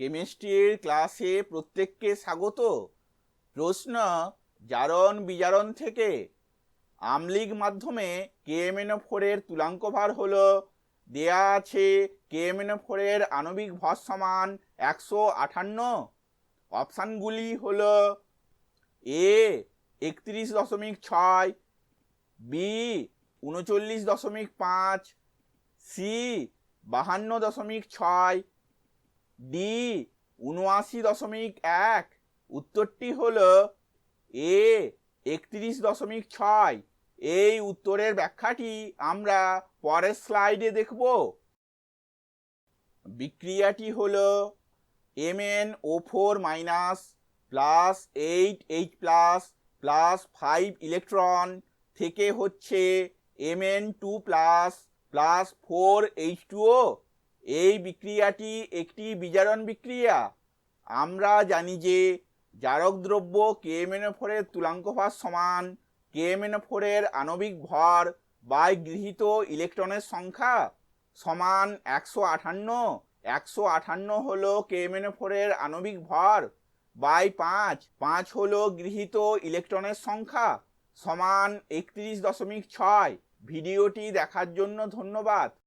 কেমিস্ট্রির ক্লাসে প্রত্যেককে স্বাগত। প্রশ্ন, জারণ বিজারণ থেকে আমলিগ মাধ্যমে কেএমএনও ফোরের তুলাঙ্ক ভার হলো। দেয়া আছে কেএমএনও ফোরের আণবিক ভর সমান একশো আটান্ন অপশানগুলি হল এ, একত্রিশ দশমিক ছয়, বি, উনচল্লিশ দশমিক পাঁচ, সি, বাহান্ন দশমিক ছয় ডি উনআশি দশমিক এক। উত্তরটি হল এ একত্রিশ দশমিক ছয়। এই উত্তরের ব্যাখ্যাটি আমরা পরের স্লাইডে দেখব। বিক্রিয়াটি হল M N O four minus plus eight H plus plus five electron থেকে হচ্ছে M N two plus plus four H two O এই বিক্রিয়াটি একটি বিজারণ বিক্রিয়া। আমরা জানি যে জারক দ্রব্য কেএমএনও ফোরের তুলাঙ্ক ভার সমান কেএমএনও ফোরের আণবিক ভর বাই গৃহীত ইলেকট্রনের সংখ্যা সমান একশো আটান্ন। একশো আটান্ন হলো কেএমএনও ফোরের আণবিক ভর বাই পাঁচ। পাঁচ হলো গৃহীত ইলেকট্রনের সংখ্যা সমান একত্রিশ দশমিক ছয়। ভিডিওটি দেখার জন্য ধন্যবাদ।